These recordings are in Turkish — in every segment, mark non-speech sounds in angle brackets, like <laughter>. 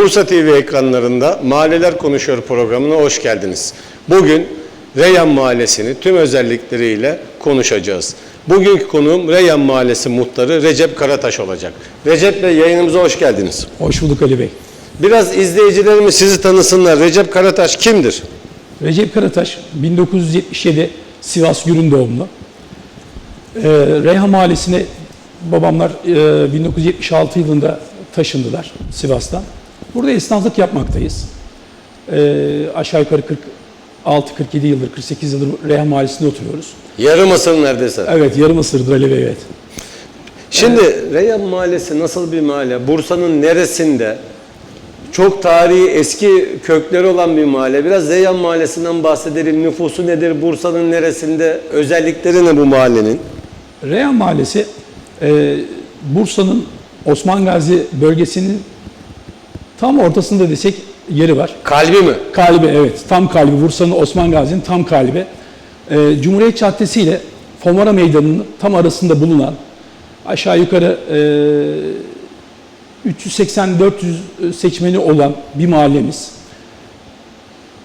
Bursa TV ekranlarında Mahalleler Konuşuyor programına hoş geldiniz. Bugün Reyhan Mahallesi'ni tüm özellikleriyle konuşacağız. Bugünkü konuğum Reyhan Mahallesi muhtarı Recep Karataş olacak. Recep Bey yayınımıza hoş geldiniz. Hoş bulduk Ali Bey. Biraz izleyicilerimiz sizi tanısınlar. Recep Karataş kimdir? Recep Karataş 1977 Sivas Gürün doğumlu. Ee, Reyhan Mahallesi'ne babamlar e, 1976 yılında taşındılar Sivas'tan. Burada esnaflık yapmaktayız. Ee, aşağı yukarı 46-47 yıldır, 48 yıldır Reyhan Mahallesi'nde oturuyoruz. Yarım asır neredeyse. Evet, yarım asırdır Ali Bey, evet. Şimdi Reyhan Mahallesi nasıl bir mahalle? Bursa'nın neresinde? Çok tarihi, eski kökleri olan bir mahalle. Biraz Reyhan Mahallesi'nden bahsedelim. Nüfusu nedir? Bursa'nın neresinde? Özellikleri ne bu mahallenin? Reyhan Mahallesi, e, Bursa'nın Osman Gazi bölgesinin tam ortasında desek yeri var. Kalbi mi? Kalbi evet. Tam kalbi. Bursa'nın Osman Gazi'nin tam kalbi. Ee, Cumhuriyet Caddesi ile Fomara Meydanı'nın tam arasında bulunan aşağı yukarı e, 380-400 seçmeni olan bir mahallemiz.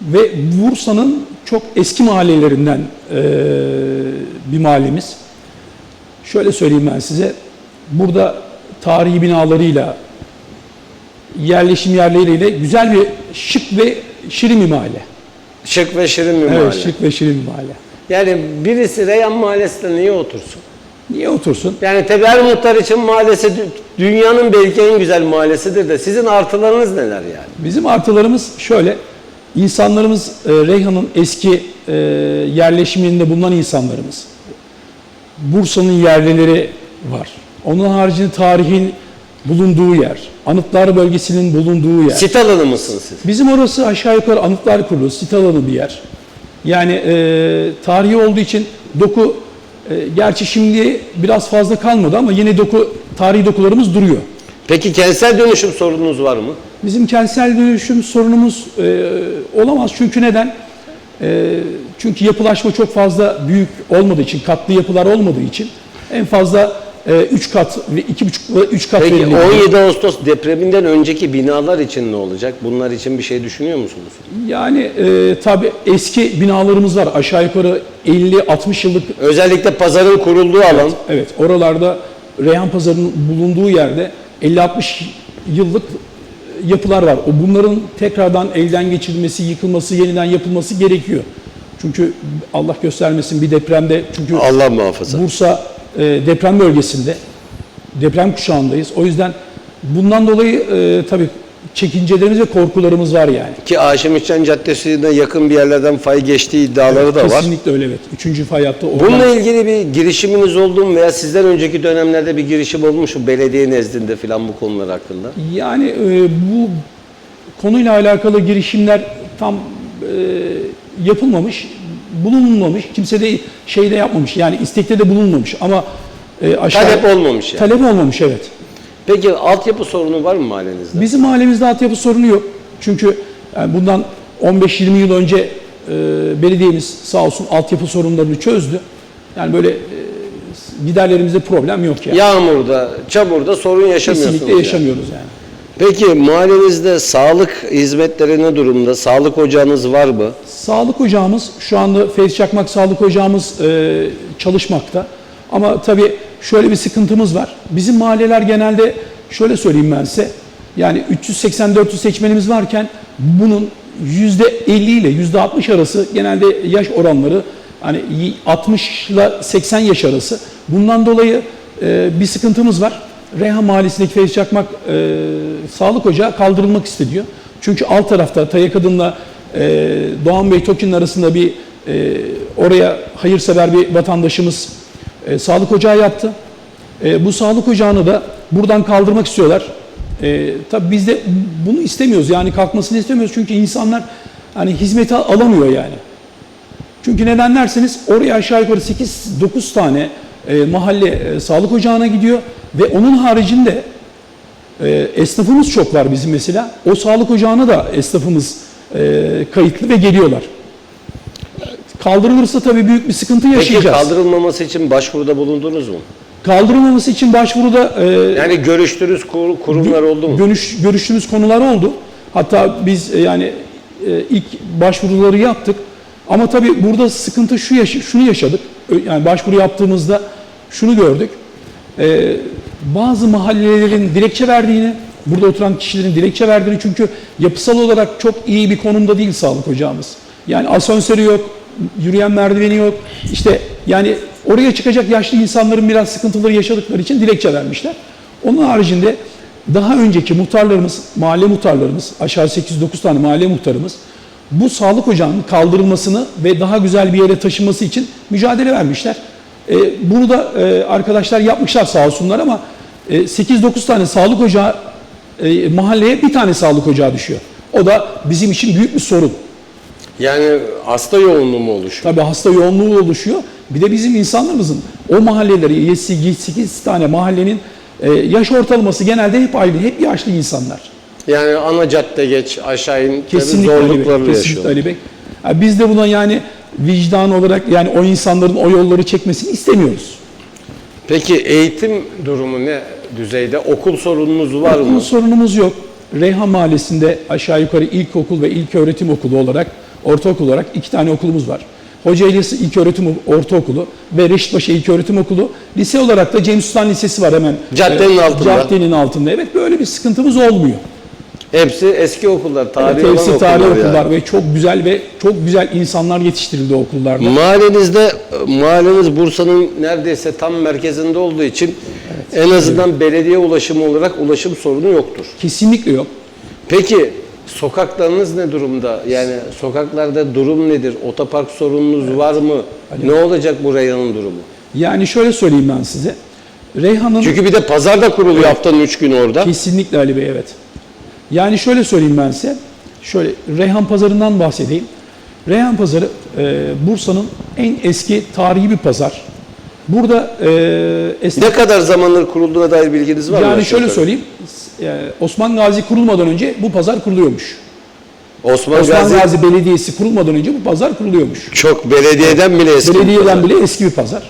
Ve Bursa'nın çok eski mahallelerinden e, bir mahallemiz. Şöyle söyleyeyim ben size. Burada tarihi binalarıyla, yerleşim yerleriyle güzel bir şık ve şirin bir mahalle. Şık ve şirin bir Evet, mahalle. şık ve şirin bir mahalle. Yani birisi Reyhan Mahallesi'nde niye otursun? Niye otursun? Yani tabii her muhtar için mahallesi dü- dünyanın belki en güzel mahallesidir de sizin artılarınız neler yani? Bizim artılarımız şöyle. İnsanlarımız e, Reyhan'ın eski e, yerleşiminde bulunan insanlarımız. Bursa'nın yerlileri var. Onun haricinde tarihin bulunduğu yer. Anıtlar bölgesinin bulunduğu yer. Sit alanı mısınız siz? Bizim orası aşağı yukarı anıtlar kurulu, sit alanı bir yer. Yani e, tarihi olduğu için doku, e, gerçi şimdi biraz fazla kalmadı ama yine doku, tarihi dokularımız duruyor. Peki kentsel dönüşüm sorununuz var mı? Bizim kentsel dönüşüm sorunumuz e, olamaz çünkü neden? E, çünkü yapılaşma çok fazla büyük olmadığı için, katlı yapılar olmadığı için en fazla 3 kat ve 2,5 ve 3 kat Peki verilebiliyor. 17 Ağustos depreminden önceki binalar için ne olacak? Bunlar için bir şey düşünüyor musunuz? Yani e, tabii eski binalarımız var. Aşağı yukarı 50-60 yıllık Özellikle pazarın kurulduğu alan. Evet, oralarda Reyhan Pazarı'nın bulunduğu yerde 50-60 yıllık yapılar var. O bunların tekrardan elden geçirilmesi, yıkılması, yeniden yapılması gerekiyor. Çünkü Allah göstermesin bir depremde çünkü Allah muhafaza. Bursa e, deprem bölgesinde deprem kuşağındayız. O yüzden bundan dolayı e, tabii çekincelerimiz ve korkularımız var yani. Ki Haşim İçen Caddesi'ne yakın bir yerlerden fay geçtiği iddiaları da var. Kesinlikle öyle evet. Üçüncü fay hattı oradan- Bununla ilgili bir girişiminiz oldu mu veya sizden önceki dönemlerde bir girişim olmuş mu belediye nezdinde falan bu konular hakkında? Yani e, bu konuyla alakalı girişimler tam e, yapılmamış, bulunmamış. Kimse de şeyde yapmamış. Yani istekte de bulunmamış ama e, aşağı Talep olmamış yani. talep olmamış evet. Peki altyapı sorunu var mı mahallenizde? Bizim mahallemizde altyapı sorunu yok. Çünkü yani bundan 15-20 yıl önce e, belediyemiz sağ olsun altyapı sorunlarını çözdü. Yani böyle e, giderlerimizde problem yok yani. Yağmurda, çamurda sorun yaşamıyorsunuz. Kesinlikle yani. yaşamıyoruz yani. Peki mahallenizde sağlık hizmetleri ne durumda? Sağlık ocağınız var mı? Sağlık ocağımız şu anda Feyz Çakmak Sağlık Ocağımız e, çalışmakta. Ama tabii şöyle bir sıkıntımız var. Bizim mahalleler genelde şöyle söyleyeyim ben size. Yani 380-400 seçmenimiz varken bunun %50 ile %60 arası genelde yaş oranları hani 60 ile 80 yaş arası. Bundan dolayı e, bir sıkıntımız var. Reyhan Mahallesi'ndeki Feyz Çakmak e, Sağlık Ocağı kaldırılmak isteniyor. Çünkü alt tarafta Taya Kadın'la e, Doğan Bey Tokin'in arasında bir e, oraya hayırsever bir vatandaşımız e, sağlık ocağı yaptı. E, bu sağlık ocağını da buradan kaldırmak istiyorlar. E, tabii biz de bunu istemiyoruz. Yani kalkmasını istemiyoruz. Çünkü insanlar hani hizmeti alamıyor yani. Çünkü neden derseniz oraya aşağı yukarı 8-9 tane e, mahalle e, sağlık ocağına gidiyor ve onun haricinde e, esnafımız çok var bizim mesela. O sağlık ocağına da esnafımız e, kayıtlı ve geliyorlar. Kaldırılırsa tabii büyük bir sıkıntı Peki yaşayacağız. kaldırılmaması için başvuruda bulundunuz mu? Kaldırılmaması için başvuruda e, Yani görüştüğünüz kur- kurumlar oldu mu? Görüş, görüştüğümüz konular oldu. Hatta biz e, yani e, ilk başvuruları yaptık. Ama tabii burada sıkıntı şu yaş- şunu yaşadık. Ö- Yani başvuru yaptığımızda şunu gördük. E, bazı mahallelerin dilekçe verdiğini, burada oturan kişilerin dilekçe verdiğini çünkü yapısal olarak çok iyi bir konumda değil sağlık ocağımız. Yani asansörü yok, yürüyen merdiveni yok. İşte yani oraya çıkacak yaşlı insanların biraz sıkıntıları yaşadıkları için dilekçe vermişler. Onun haricinde daha önceki muhtarlarımız, mahalle muhtarlarımız, aşağı 8-9 tane mahalle muhtarımız bu sağlık ocağının kaldırılmasını ve daha güzel bir yere taşınması için mücadele vermişler. E, bunu da e, arkadaşlar yapmışlar sağ olsunlar ama e, 8-9 tane sağlık ocağı e, mahalleye bir tane sağlık ocağı düşüyor. O da bizim için büyük bir sorun. Yani hasta yoğunluğu mu oluşuyor? Tabii hasta yoğunluğu oluşuyor. Bir de bizim insanlarımızın o mahalleleri 8 tane mahallenin e, yaş ortalaması genelde hep aynı, hep yaşlı insanlar. Yani ana cadde geç aşağı in Kesinlikle Ali Bey, kesinlikle. Ali Bey. Ya biz de buna yani vicdan olarak yani o insanların o yolları çekmesini istemiyoruz. Peki eğitim durumu ne düzeyde? Okul sorununuz var Okul mı? sorunumuz yok. Reyhan Mahallesi'nde aşağı yukarı ilkokul ve ilk öğretim okulu olarak, ortaokul olarak iki tane okulumuz var. Hocailisi İlköğretim Ortaokulu ve Reşitpaşa İlköğretim Okulu. Lise olarak da Cem Sultan Lisesi var hemen. Caddenin e, altında. Caddenin altında. Evet böyle bir sıkıntımız olmuyor. Hepsi eski okullar, tarihi Evet, olan hepsi tarihi okullar. okullar yani. ve çok güzel ve çok güzel insanlar yetiştirildi okullarda. Mahallenizde, mahalleniz Bursa'nın neredeyse tam merkezinde olduğu için en azından belediye ulaşımı olarak ulaşım sorunu yoktur. Kesinlikle yok. Peki sokaklarınız ne durumda? Yani sokaklarda durum nedir? Otopark sorununuz var mı? Ne olacak bu reyonun durumu? Yani şöyle söyleyeyim ben size. Reyhan'ın Çünkü bir de pazar da kuruluyor haftanın 3 günü orada. Kesinlikle Ali Bey evet. Yani şöyle söyleyeyim ben size. Şöyle Reyhan Pazarı'ndan bahsedeyim. Reyhan Pazarı e, Bursa'nın en eski tarihi bir pazar. Burada e, esnaf Ne kadar zamandır kurulduğuna dair bilginiz var mı? yani şöyle söyleyeyim. e, Osman Gazi kurulmadan önce bu pazar kuruluyormuş. Osman, Osman Gazi, Gazi Belediyesi kurulmadan önce bu pazar kuruluyormuş. çok belediyeden bile eski. Belediyeden bile eski bir pazar.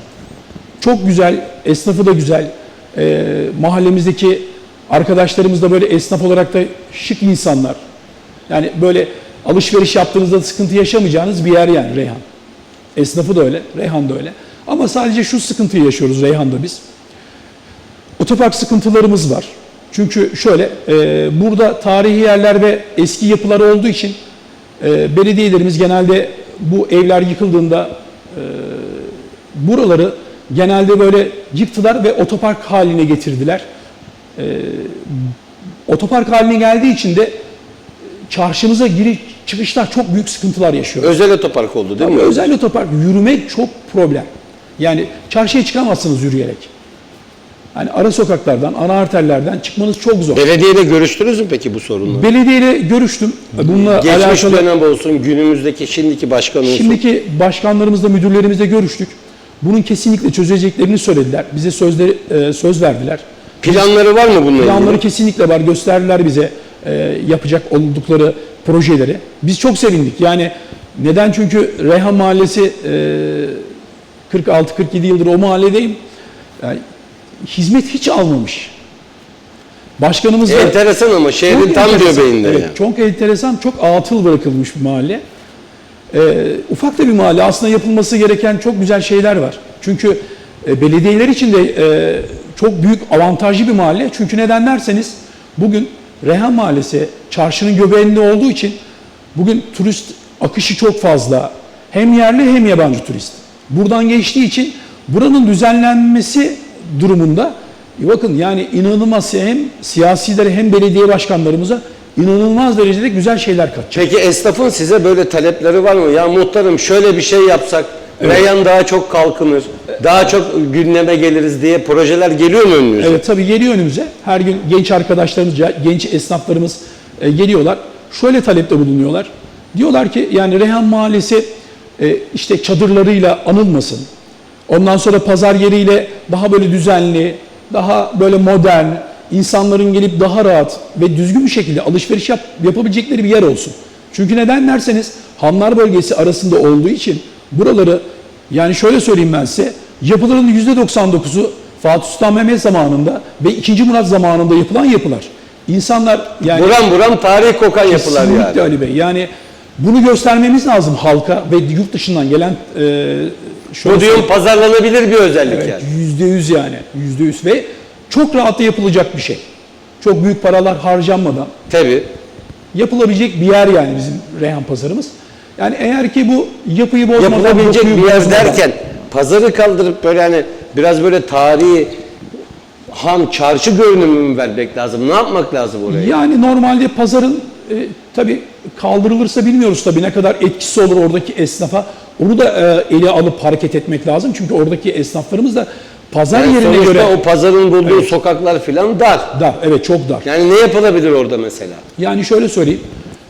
Çok güzel, esnafı da güzel. Ee, mahallemizdeki arkadaşlarımız da böyle esnaf olarak da şık insanlar. Yani böyle alışveriş yaptığınızda sıkıntı yaşamayacağınız bir yer yani Reyhan. Esnafı da öyle, Reyhan da öyle. Ama sadece şu sıkıntıyı yaşıyoruz Reyhan'da biz. Otopark sıkıntılarımız var. Çünkü şöyle, e, burada tarihi yerler ve eski yapılar olduğu için e, belediyelerimiz genelde bu evler yıkıldığında e, buraları genelde böyle yıktılar ve otopark haline getirdiler. E, otopark haline geldiği için de çarşımıza giriş çıkışlar çok büyük sıkıntılar yaşıyor. Özel otopark oldu değil Ama mi? özel otopark yürümek çok problem. Yani çarşıya çıkamazsınız yürüyerek. Yani ara sokaklardan, ana arterlerden çıkmanız çok zor. Belediyeyle görüştünüz mü peki bu sorunla? Belediyeyle görüştüm. Bununla Geçmiş alakalı dönem olsun, günümüzdeki, şimdiki başkan olsun. şimdiki başkanlarımızla, müdürlerimizle görüştük. Bunun kesinlikle çözeceklerini söylediler. Bize sözleri, e, söz verdiler. Planları var mı bununla Planları ilgili? kesinlikle var. Gösterdiler bize e, yapacak oldukları projeleri. Biz çok sevindik. Yani neden? Çünkü Reyhan Mahallesi e, 46-47 yıldır o mahalledeyim. Yani hizmet hiç almamış. Başkanımız da Enteresan ama şehrin tam göbeğinde Evet, yani. Çok enteresan, çok atıl bırakılmış bir mahalle. Ee, ufak da bir mahalle. Aslında yapılması gereken çok güzel şeyler var. Çünkü e, belediyeler için de e, çok büyük avantajlı bir mahalle. Çünkü neden derseniz bugün Reyhan Mahallesi çarşının göbeğinde olduğu için bugün turist akışı çok fazla. Hem yerli hem yabancı turist. Buradan geçtiği için buranın düzenlenmesi durumunda e bakın yani inanılmaz hem siyasilere hem belediye başkanlarımıza inanılmaz derecede güzel şeyler katacak. Peki esnafın size böyle talepleri var mı? Ya muhtarım şöyle bir şey yapsak, Reyhan daha çok kalkınır, daha çok gündeme geliriz diye projeler geliyor mu önünüze? Evet tabii geliyor önümüze. Her gün genç arkadaşlarımız, genç esnaflarımız e, geliyorlar. Şöyle talepte bulunuyorlar. Diyorlar ki yani Reyhan Mahallesi e, işte çadırlarıyla anılmasın. Ondan sonra pazar yeriyle daha böyle düzenli, daha böyle modern, insanların gelip daha rahat ve düzgün bir şekilde alışveriş yap, yapabilecekleri bir yer olsun. Çünkü neden derseniz Hanlar bölgesi arasında olduğu için buraları yani şöyle söyleyeyim ben size yapıların %99'u Fatih Sultan Mehmet zamanında ve 2. Murat zamanında yapılan yapılar. İnsanlar yani Buram buram tarih kokan yapılar Kesinlikle yani. Ali Bey. Yani bunu göstermemiz lazım halka ve yurt dışından gelen e, şöyle Bu diyorum pazarlanabilir bir özellik Evet, yani. yüzde yüz yani. Yüzde yüz ve çok rahatla yapılacak bir şey. Çok büyük paralar harcanmadan Tabii. yapılabilecek bir yer yani bizim Reyhan pazarımız. Yani eğer ki bu yapıyı bozmadan, Yapılabilecek bir yer derken pazarı kaldırıp böyle hani biraz böyle tarihi ham çarşı görünümü mü vermek lazım? Ne yapmak lazım oraya? Yani normalde pazarın e, tabii kaldırılırsa bilmiyoruz tabii ne kadar etkisi olur oradaki esnafa. Onu da e, ele alıp hareket etmek lazım. Çünkü oradaki esnaflarımız da pazar Yani yerine göre o pazarın bulduğu sokaklar filan dar. dar. Evet çok dar. Yani ne yapılabilir orada mesela? Yani şöyle söyleyeyim.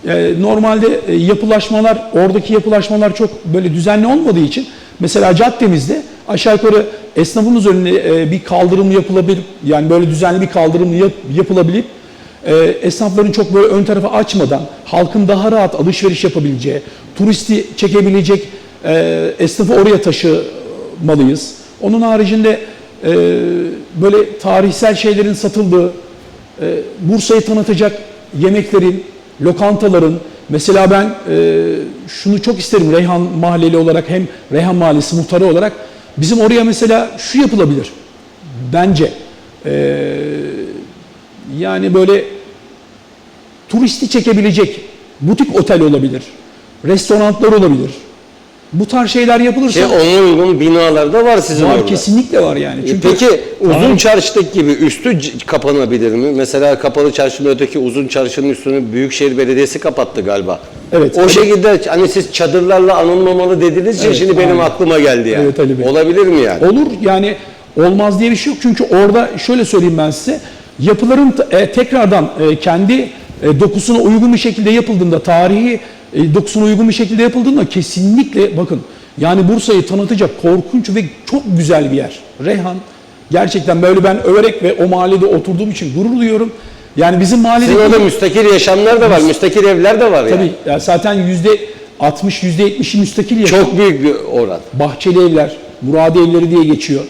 E, normalde e, yapılaşmalar, oradaki yapılaşmalar çok böyle düzenli olmadığı için mesela caddemizde aşağı yukarı esnafımız önüne e, bir kaldırım yapılabilir, yani böyle düzenli bir kaldırım yap, yapılabilip esnafların çok böyle ön tarafı açmadan halkın daha rahat alışveriş yapabileceği, turisti çekebilecek esnafı oraya taşımalıyız. Onun haricinde böyle tarihsel şeylerin satıldığı, Bursa'yı tanıtacak yemeklerin, lokantaların, mesela ben e, şunu çok isterim Reyhan Mahalleli olarak hem Reyhan Mahallesi muhtarı olarak bizim oraya mesela şu yapılabilir bence. E, yani böyle turisti çekebilecek butik otel olabilir, restoranlar olabilir. Bu tarz şeyler yapılırsa Şey, ona uygun binalar da var sizin var orada. kesinlikle var yani. E, Çünkü Peki uzun Tarih- çarşıdaki gibi üstü kapanabilir mi? Mesela kapalı çarşının öteki uzun çarşının üstünü Büyükşehir Belediyesi kapattı galiba. Evet, O Ali- şekilde hani siz çadırlarla anılmamalı dediniz ya Evet, şimdi benim aynen. aklıma geldi yani. Evet, Ali Bey. Olabilir mi yani? Olur yani olmaz diye bir şey yok. Çünkü orada şöyle söyleyeyim ben size. Yapıların e, tekrardan e, kendi e, dokusuna uygun bir şekilde yapıldığında, tarihi e, dokusuna uygun bir şekilde yapıldığında kesinlikle bakın yani Bursa'yı tanıtacak korkunç ve çok güzel bir yer. Reyhan gerçekten böyle ben överek ve o mahallede oturduğum için gurur duyuyorum. Yani bizim mahallede Sizin orada müstakil yaşamlar da var, müstakil evler de var yani. tabii ya zaten yüzde 60 yüzde 70'i müstakil yaşam. Çok büyük bir oran. bahçeli evler, muradi evleri diye geçiyor.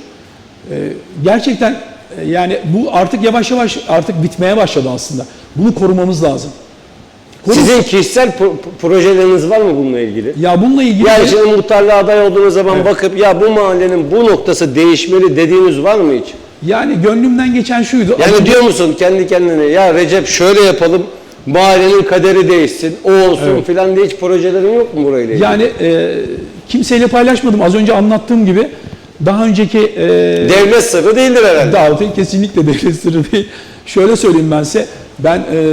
Ee, gerçekten e, yani bu artık yavaş yavaş artık bitmeye başladı aslında. Bunu korumamız lazım. Sizin kişisel pro- projeleriniz var mı bununla ilgili? ya bununla ilgili Yani şimdi muhtarlığa aday olduğunuz zaman bakıp ya bu mahallenin bu noktası değişmeli dediğiniz var mı hiç? yani gönlümden geçen şuydu. Yani Az- diyor musun kendi kendine ya Recep şöyle yapalım mahallenin kaderi değişsin o olsun filan diye hiç projelerin yok mu burayla ilgili? yani e, kimseyle paylaşmadım. Az önce anlattığım gibi daha önceki e, Devlet sırrı değildir herhalde. Davut'un kesinlikle devlet sırrı değil. Şöyle söyleyeyim ben size. Ben e,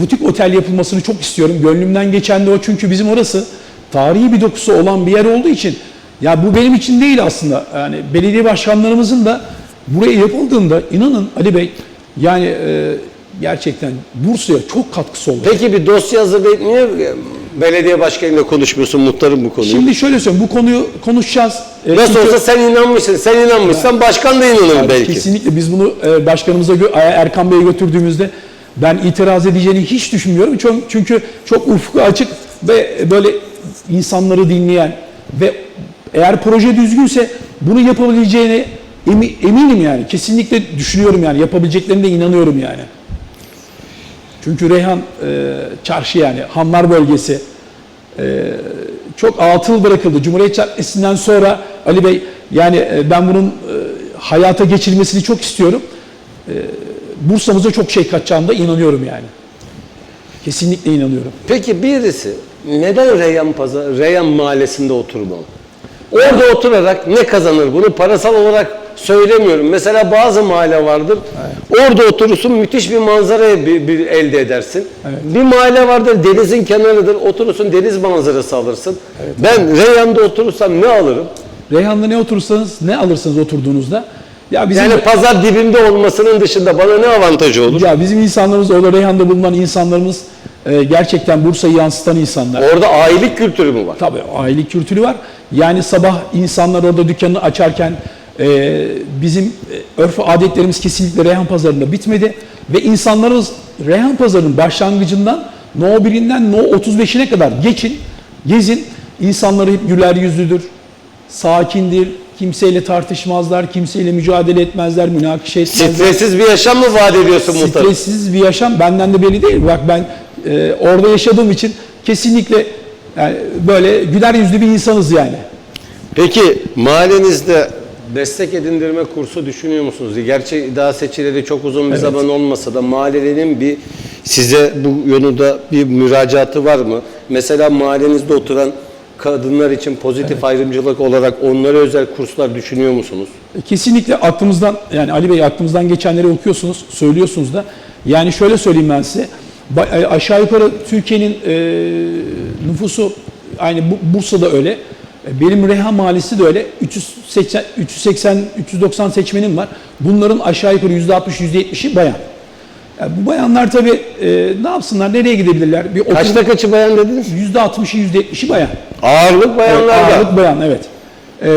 butik otel yapılmasını çok istiyorum. Gönlümden geçen de o çünkü bizim orası tarihi bir dokusu olan bir yer olduğu için ya bu benim için değil aslında. Yani belediye başkanlarımızın da buraya yapıldığında inanın Ali Bey yani e, gerçekten Bursa'ya çok katkısı oldu. Peki bir dosya hazırlayıp niye belediye başkanıyla konuşmuyorsun muhtarım bu konuyu? Şimdi şöyle söyleyeyim bu konuyu konuşacağız. E, Nasıl çünkü- olsa sen inanmışsın. Sen inanmışsan başkan da inanır belki. Kesinlikle biz bunu e, başkanımıza Erkan Bey'e götürdüğümüzde ben itiraz edeceğini hiç düşünmüyorum. Çünkü, çok ufku açık ve böyle insanları dinleyen ve eğer proje düzgünse bunu yapabileceğine emi- eminim yani. Kesinlikle düşünüyorum yani. Yapabileceklerine de inanıyorum yani. Çünkü Reyhan e, çarşı yani Hanlar bölgesi e, çok atıl bırakıldı. Cumhuriyet Caddesi'nden sonra Ali Bey yani e, ben bunun e, hayata geçirilmesini çok istiyorum. E, Bursa'mıza çok şey katacağına da inanıyorum yani. Kesinlikle inanıyorum. Peki birisi neden Reyhan Pazar, Reyhan Mahallesi'nde oturmalı? Orada oturarak ne kazanır? Bunu parasal olarak söylemiyorum. Mesela bazı mahalle vardır. Orada oturursun müthiş bir manzara bir, bir elde edersin. Bir mahalle vardır denizin kenarıdır. Oturursun deniz manzarası alırsın. Ben Reyhan'da oturursam ne alırım? Reyhan'da ne oturursanız, ne alırsanız oturduğunuzda ya bizim Yani pazar dibinde olmasının dışında bana ne avantajı olur? ya bizim insanlarımız orada Reyhan'da bulunan insanlarımız e, gerçekten Bursa'yı yansıtan insanlar. Orada ailelik kültürü mü var? Tabii aile kültürü var. Yani sabah insanlar orada dükkanını açarken e, bizim e, örf adetlerimiz kesinlikle Reyhan Pazarı'nda bitmedi. Ve insanlarımız Reyhan Pazarı'nın başlangıcından No 1'inden No 35'ine kadar geçin, gezin. İnsanları hep güler yüzlüdür, sakindir, kimseyle tartışmazlar, kimseyle mücadele etmezler, münakaşa etmezler. Stressiz bir yaşam mı vaat ediyorsun muhtarım? Stressiz bir yaşam benden de belli değil. Bak ben e, orada yaşadığım için kesinlikle yani böyle güler yüzlü bir insanız yani. Peki mahallenizde destek edindirme kursu düşünüyor musunuz? Gerçi daha seçileli çok uzun bir Evet. zaman olmasa da mahallenin bir size bu yönünde bir müracaatı var mı? Mesela mahallenizde oturan kadınlar için pozitif ayrımcılık olarak onlara özel kurslar düşünüyor musunuz? Kesinlikle aklımızdan yani Ali Bey aklımızdan geçenleri okuyorsunuz, söylüyorsunuz da. Yani şöyle söyleyeyim ben size. E, Aşağı yukarı Türkiye'nin e, nüfusu aynı Bu- Bursa'da öyle. E, Benim Reha Mahallesi de öyle. 380 380 390 seçmenim var. Bunların aşağı yukarı %60 %70'i bayan. Yani bu bayanlar tabii e, ne yapsınlar, nereye gidebilirler? Bir oturum, Kaçta kaçı bayan dediniz? %60'ı %70'i bayan. Ağırlık Evet, bayanlarda. ağırlık bayan evet. E,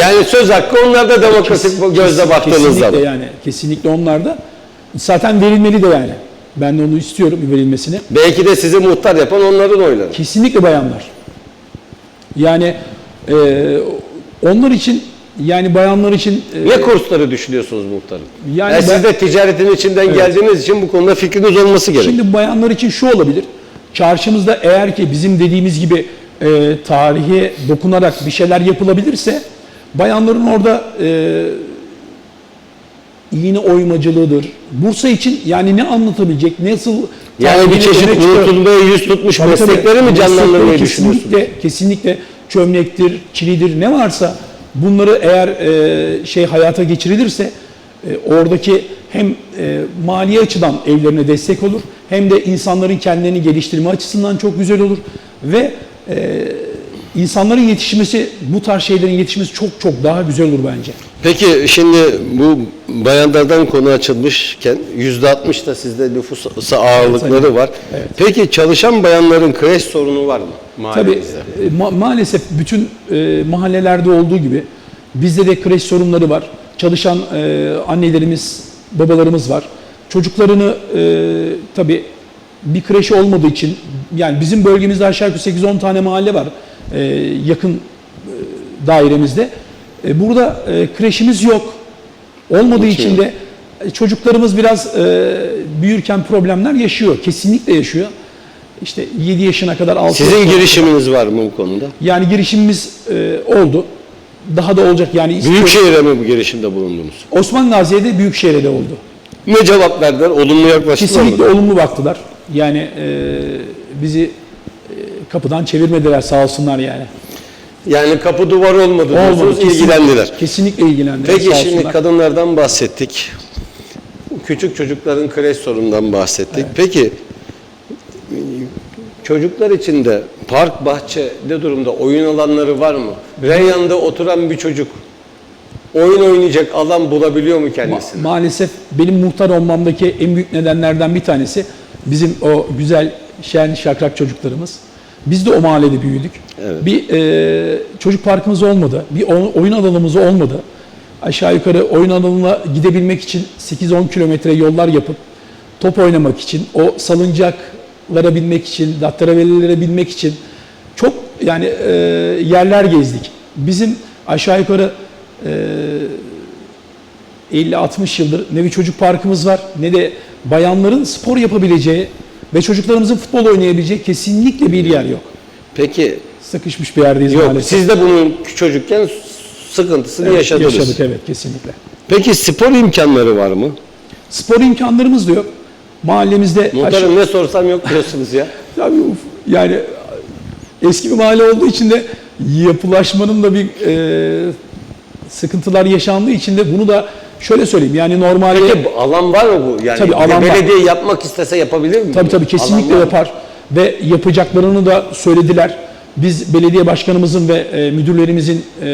Yani söz hakkı onlarda demokratik bu gözle baktığınız kesinlikle zaman. yani kesinlikle onlarda zaten verilmeli de yani. Ben de onu istiyorum verilmesini. Belki de sizi muhtar yapan onların oyları. Kesinlikle bayanlar. Yani e, onlar için yani bayanlar için e, Ne kursları düşünüyorsunuz muhtarım? Yani Yani, siz de ticaretin içinden geldiğiniz için bu konuda fikriniz olması gerek. Şimdi bayanlar için şu olabilir. Çarşımızda eğer ki bizim dediğimiz gibi e, tarihe dokunarak bir şeyler yapılabilirse bayanların orada e, iğne oymacılığıdır. Bursa için yani ne anlatabilecek, nasıl yani bir çeşit unutulmaya yüz tutmuş Tabii tabii. meslekleri mi canlandırmayı düşünüyorsunuz? kesinlikle, kesinlikle çömlektir, çilidir ne varsa bunları eğer e, şey hayata geçirilirse e, oradaki hem e, mali açıdan evlerine destek olur hem de insanların kendilerini geliştirme açısından çok güzel olur ve e, insanların yetişmesi bu tarz şeylerin yetişmesi çok çok daha güzel olur bence. Peki şimdi bu bayanlardan konu açılmışken yüzde altmış da sizde nüfus ağırlıkları var. Peki çalışan bayanların kreş sorunu var mı Tabii e, ma- maalesef bütün e, mahallelerde olduğu gibi bizde de kreş sorunları var. Çalışan e, annelerimiz, babalarımız var. Çocuklarını e, tabii bir kreş olmadığı için yani bizim bölgemizde aşağı yukarı 8-10 tane mahalle var e, yakın e, dairemizde. E, burada e, kreşimiz yok. Olmadığı için de e, çocuklarımız biraz e, büyürken problemler yaşıyor. Kesinlikle yaşıyor. İşte 7 yaşına kadar 6 Sizin girişiminiz var mı bu konuda? yani girişimimiz e, oldu. Daha da olacak yani istiyoruz. Büyükşehir'e mi bu girişimde bulundunuz? Osman Gazi'de Büyükşehir'de oldu. Ne cevap verdiler? Olumlu yaklaştılar Kesinlikle mı? olumlu baktılar. Yani e, bizi e, kapıdan çevirmediler sağ olsunlar yani. Yani kapı duvar olmadı diyorsunuz, kesinlikle. ilgilendiler. Kesinlikle ilgilendiler Peki sağ şimdi olsunlar. kadınlardan bahsettik. Küçük çocukların kreş sorunundan bahsettik. Peki çocuklar için de park, bahçe ne durumda? Oyun alanları var mı? Reyhan'da oturan bir çocuk oyun oynayacak alan bulabiliyor mu kendisine? Maalesef benim muhtar olmamdaki en büyük nedenlerden bir tanesi bizim o güzel şen şakrak çocuklarımız. Biz de o mahallede büyüdük. Evet. Bir e, çocuk parkımız olmadı. Bir oyun alanımız olmadı. Aşağı yukarı oyun alanına gidebilmek için 8-10 kilometre yollar yapıp top oynamak için, o salıncaklara binmek için, datterevelilere binmek için çok yani e, yerler gezdik. Bizim aşağı yukarı 50-60 yıldır ne bir çocuk parkımız var ne de bayanların spor yapabileceği ve çocuklarımızın futbol oynayabileceği kesinlikle bir yer yok. Peki Sıkışmış bir yerdeyiz yok maalesef. siz de bunun çocukken sıkıntısını Evet, yaşadınız. Yaşadık evet kesinlikle. Peki spor imkanları var mı? Spor imkanlarımız da yok. Mahallemizde Muhtarım ne sorsam yok diyorsunuz ya. <laughs> Tabii yani eski bir mahalle olduğu için de yapılaşmanın da bir e, sıkıntılar yaşandığı için de bunu da şöyle söyleyeyim yani normalde Peki alan var mı bu? Yani Tabii alan var. belediye yapmak istese yapabilir mi? Tabii tabii kesinlikle Alan var yapar ve yapacaklarını da söylediler. Biz belediye başkanımızın ve e, müdürlerimizin e,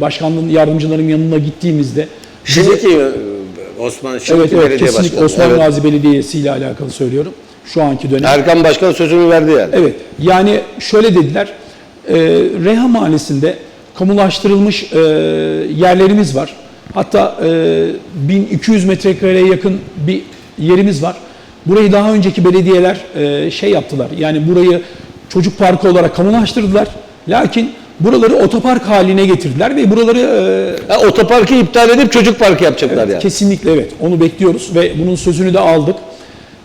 başkanlığın yardımcıların yanına gittiğimizde Şimdiki e, Osman Şimdiki evet evet Belediye kesinlikle Başkanı. Osman evet. Gazi Belediyesi ile alakalı söylüyorum. Şu anki dönem. Erkan Başkan sözünü verdi yani. Evet yani şöyle dediler. E, Reha Mahallesi'nde kamulaştırılmış e, yerlerimiz var. Hatta e, 1200 metrekareye yakın bir yerimiz var. Burayı daha önceki belediyeler e, şey yaptılar. Yani burayı çocuk parkı olarak kamulaştırdılar. Lakin buraları otopark haline getirdiler ve buraları e, Ha, otoparkı iptal edip çocuk parkı yapacaklar yani. Kesinlikle evet. Onu bekliyoruz ve bunun sözünü de aldık.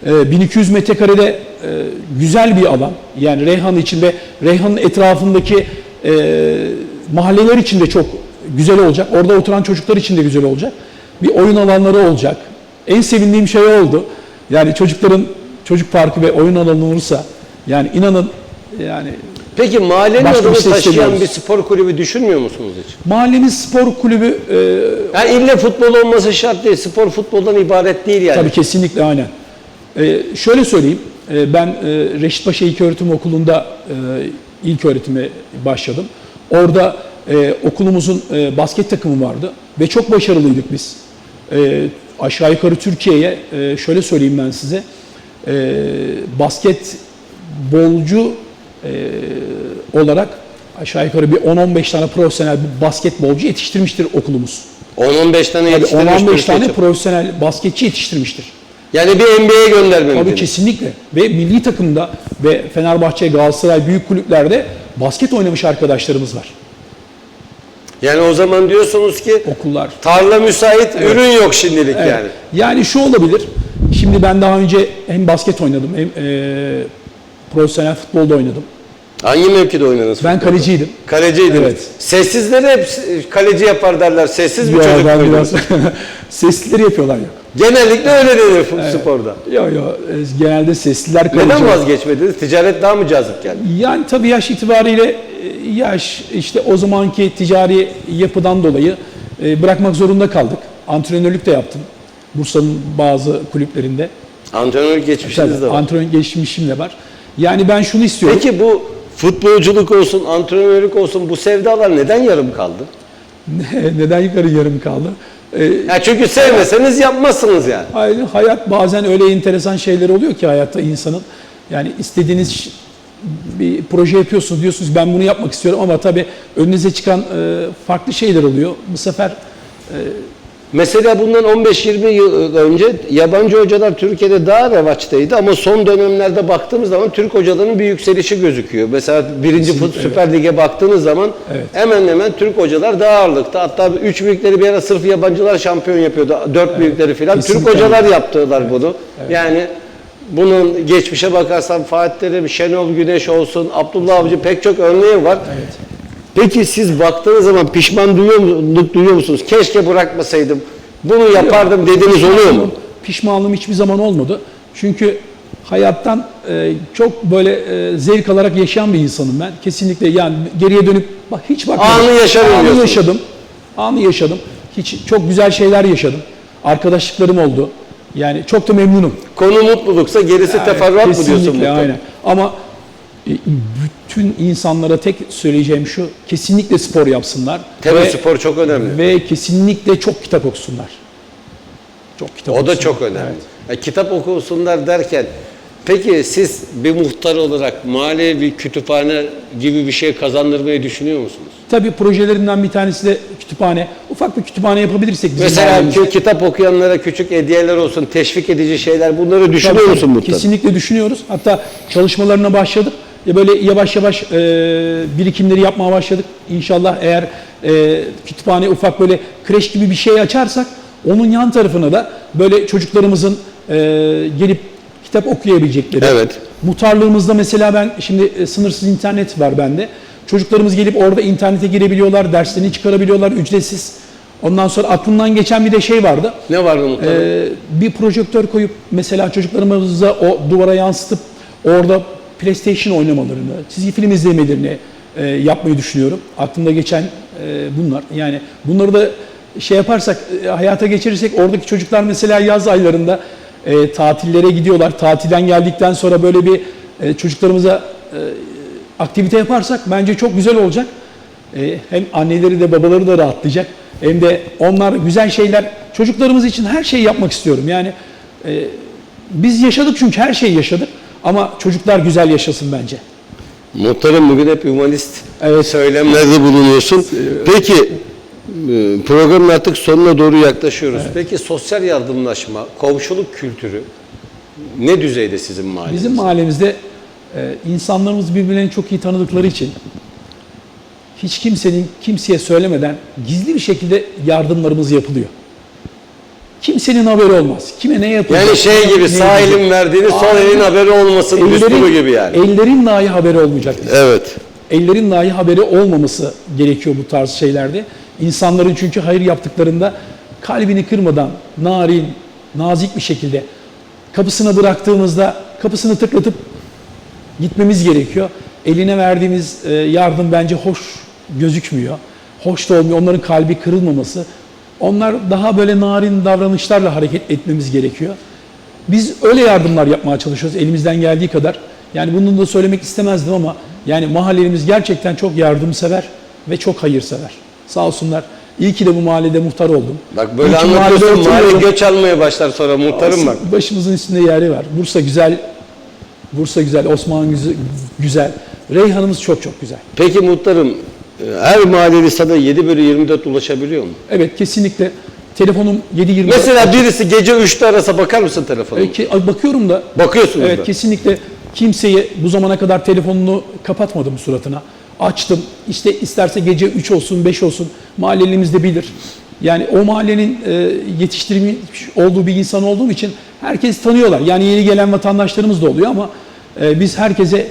Ee, 1200 metrekarede e, güzel bir alan. Yani Reyhan için ve Reyhan'ın etrafındaki e, mahalleler için de çok güzel olacak. Orada oturan çocuklar için de güzel olacak. Bir oyun alanları olacak. En sevindiğim şey oldu. Yani çocukların çocuk parkı ve oyun alanı olursa yani inanın yani Peki mahallenin Başka bir adını şey taşıyan istemiyoruz. bir spor kulübü düşünmüyor musunuz hiç? mahallemiz spor kulübü e, Yani ille futbol olması şart değil. Spor futboldan ibaret değil yani. Tabii kesinlikle aynen. Ee, şöyle söyleyeyim, e, ben e, Reşit Paşa İlköğretim Okulu'nda e, ilk öğretime başladım. Orada e, okulumuzun e, basket takımı vardı ve çok başarılıydık biz. E, aşağı yukarı Türkiye'ye e, şöyle söyleyeyim ben size, e, basketbolcu olarak aşağı yukarı bir 10-15 tane profesyonel bir basketbolcu yetiştirmiştir okulumuz. 10-15 tane Tabii yetiştirmiş 10-15 Türkiye tane profesyonel basketçi yetiştirmiştir. Yani bir NBA'ye göndermemiz. Tabii kesinlikle. Ve milli takımda ve Fenerbahçe, Galatasaray büyük kulüplerde basket oynamış arkadaşlarımız var. Yani o zaman diyorsunuz ki Okullar. tarla müsait, ürün yok şimdilik Evet. yani. Yani şu olabilir. Şimdi ben daha önce hem basket oynadım hem e, profesyonel futbolda oynadım. Hangi mevkide oynadınız? Ben futbolda? kaleciydim. Kaleciydiniz. Evet. Sessizleri hep kaleci yapar derler. Sessiz bir Ya çocuk ben biraz <laughs> seslileri yapıyorlar ya. Genellikle öyle denir fu- sporda. Yok yok genelde sesliler kaleci. Neden vazgeçmediniz? Ticaret daha mı cazip geldi? Yani tabii yaş itibariyle e, yaş işte o zamanki ticari yapıdan dolayı e, bırakmak zorunda kaldık. Antrenörlük de yaptım. Bursa'nın bazı kulüplerinde. Antrenörlük geçmişiniz de Tabii, var. antrenör geçmişim de var. Yani ben şunu istiyorum. Peki bu futbolculuk olsun, antrenörlük olsun bu sevdalar neden yarım kaldı? <laughs> Neden yukarı yarım kaldı? E, Ya çünkü sevmeseniz yapmazsınız yani. hayır, hayat bazen öyle enteresan şeyler oluyor ki hayatta insanın. Yani istediğiniz bir proje yapıyorsunuz diyorsunuz ben bunu yapmak istiyorum ama tabii önünüze çıkan e, farklı şeyler oluyor. Bu sefer Mesela bundan 15-20 yıl önce yabancı hocalar Türkiye'de daha revaçtaydı ama son dönemlerde baktığımız zaman Türk hocalarının bir yükselişi gözüküyor. Mesela birinci fut Süper Lig'e baktığınız zaman Evet. hemen hemen Türk hocalar daha ağırlıkta. Hatta üç büyükleri bir ara sırf yabancılar şampiyon yapıyordu. Dört büyükleri filan. Türk Kesinlikle. hocalar yaptılar bunu. Yani bunun geçmişe bakarsan Fatih Terim, Şenol Güneş olsun, Abdullah Avcı pek çok örneği var. Peki siz baktığınız zaman pişman duyuyor, duyuyor musunuz? Keşke bırakmasaydım, bunu yapardım dediğiniz oluyor mu? Pişmanlığım hiçbir zaman olmadı. Çünkü hayattan e, çok böyle e, zevk alarak yaşayan bir insanım ben. Kesinlikle yani geriye dönüp bak hiç bakmadım. Anı yaşarım Anı diyorsunuz. yaşadım. Anı yaşadım. Hiç çok güzel şeyler yaşadım. Arkadaşlıklarım oldu. Yani çok da memnunum. Konu mutluluksa gerisi teferruat mı diyorsun? Kesinlikle muhtemelen? aynen. Ama bütün insanlara tek söyleyeceğim şu, kesinlikle spor yapsınlar. Tabii ve, spor çok önemli. ve kesinlikle çok kitap okusunlar. Çok kitap O da okusunlar. çok önemli. Evet. Ya, kitap okusunlar derken peki siz bir muhtar olarak mahalle bir kütüphane gibi bir şey kazandırmayı düşünüyor musunuz? Tabii projelerimden bir tanesi de kütüphane. Ufak bir kütüphane yapabilirsek Mesela ki- kitap okuyanlara küçük hediyeler olsun, teşvik edici şeyler bunları düşünüyor tabii. musun muhtar? Kesinlikle düşünüyoruz. Hatta çalışmalarına başladık. Ya böyle yavaş yavaş e, birikimleri yapmaya başladık. İnşallah eğer e, kütüphane ufak böyle kreş gibi bir şey açarsak onun yan tarafına da böyle çocuklarımızın e, gelip kitap okuyabilecekleri. Evet. Muhtarlığımızda mesela ben şimdi e, sınırsız internet var bende. Çocuklarımız gelip orada internete girebiliyorlar, derslerini çıkarabiliyorlar ücretsiz. Ondan sonra aklımdan geçen bir de şey vardı. Ne vardı muhtarım? Ee, bir projektör koyup mesela çocuklarımıza o duvara yansıtıp orada PlayStation oynamalarını, çizgi film izlemelerini e, yapmayı düşünüyorum. Aklımda geçen e, bunlar. Yani bunları da şey yaparsak, e, hayata geçirirsek oradaki çocuklar mesela yaz aylarında e, tatillere gidiyorlar. Tatilden geldikten sonra böyle bir e, çocuklarımıza e, aktivite yaparsak bence çok güzel olacak. E, hem anneleri de babaları da rahatlayacak. Hem de onlar güzel şeyler çocuklarımız için her şeyi yapmak istiyorum. Yani e, biz yaşadık çünkü her şeyi yaşadık ama çocuklar güzel yaşasın bence. Muhtarım bugün hep humanist Evet. söylemlerde bulunuyorsun. Peki e, programın artık sonuna doğru yaklaşıyoruz. Peki sosyal yardımlaşma, komşuluk kültürü ne düzeyde sizin mahallenizde? Bizim mahallemizde e, insanlarımız birbirlerini çok iyi tanıdıkları için hiç kimsenin kimseye söylemeden gizli bir şekilde yardımlarımız yapılıyor. Kimsenin haberi olmaz. Kime ne yapılacak? Yani şey gibi sağ elin verdiğini sol elin haberi olmasın üslubu gibi yani. Ellerin dahi haberi olmayacak. Evet. Ellerin dahi haberi olmaması gerekiyor bu tarz şeylerde. İnsanların çünkü hayır yaptıklarında kalbini kırmadan, narin, nazik bir şekilde kapısına bıraktığımızda kapısını tıklatıp gitmemiz gerekiyor. Eline verdiğimiz e, yardım bence hoş gözükmüyor. Hoş da olmuyor. Onların kalbi kırılmaması. Onlar daha böyle narin davranışlarla hareket etmemiz gerekiyor. Biz öyle yardımlar yapmaya çalışıyoruz elimizden geldiği kadar. Yani bunu da söylemek istemezdim ama yani mahallelerimiz gerçekten çok yardımsever ve çok hayırsever. Sağ olsunlar. İyi ki de bu mahallede muhtar oldum. Bak böyle anlatıyorsun mahalle göç almaya başlar sonra muhtarım bak. Başımızın üstünde yeri var. Bursa güzel. Bursa güzel. Osman güzel. Reyhan'ımız çok çok güzel. Peki muhtarım her mahalleli sana 7 bölü 24 ulaşabiliyor mu? Evet kesinlikle. Telefonum 7.24. Mesela birisi gece 3'te arasa bakar mısın telefonuna? E, ki- bakıyorum da Bakıyorsunuz Evet da. kesinlikle kimseye bu zamana kadar telefonunu kapatmadım suratına. Açtım. İşte isterse gece 3 olsun 5 olsun mahallelimiz de bilir. Yani o mahallenin e, yetiştirilmiş olduğu bir insan olduğum için herkes tanıyorlar. Yani yeni gelen vatandaşlarımız da oluyor ama e, biz herkese e,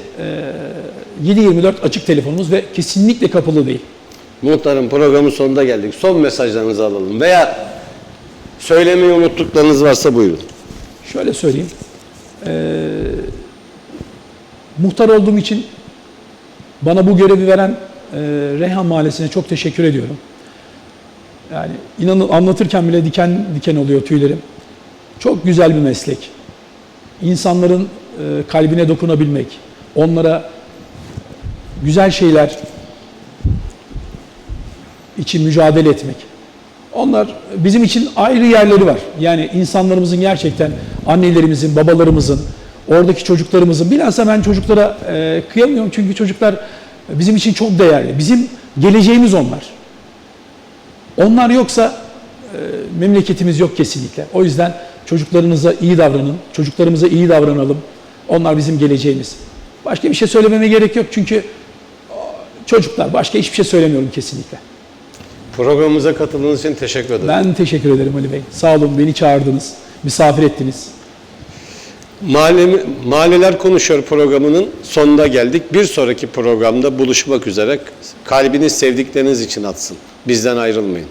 7-24 açık telefonumuz ve kesinlikle kapalı değil. Muhtarım programın sonunda geldik. Son mesajlarınızı alalım. Veya söylemeyi unuttuklarınız varsa buyurun. Şöyle söyleyeyim. Ee, muhtar olduğum için bana bu görevi veren e, Reyhan Mahallesi'ne çok teşekkür ediyorum. Yani inanın anlatırken bile diken diken oluyor tüylerim. Çok güzel bir meslek. İnsanların e, kalbine dokunabilmek, onlara güzel şeyler için mücadele etmek. Onlar bizim için ayrı yerleri var. Yani insanlarımızın gerçekten annelerimizin, babalarımızın, oradaki çocuklarımızın bilhassa ben çocuklara e, kıyamıyorum çünkü çocuklar bizim için çok değerli. Bizim geleceğimiz onlar. Onlar yoksa e, memleketimiz yok kesinlikle. O yüzden çocuklarınıza iyi davranın, çocuklarımıza iyi davranalım. Onlar bizim geleceğimiz. Başka bir şey söylememe gerek yok çünkü çocuklar başka hiçbir şey söylemiyorum kesinlikle. Programımıza katıldığınız için teşekkür ederim. Ben teşekkür ederim Ali Bey. Sağ olun beni çağırdınız, misafir ettiniz. Mahallemi, Mahalleler Konuşuyor programının sonuna geldik. Bir sonraki programda buluşmak üzere. Kalbiniz sevdikleriniz için atsın. Bizden ayrılmayın.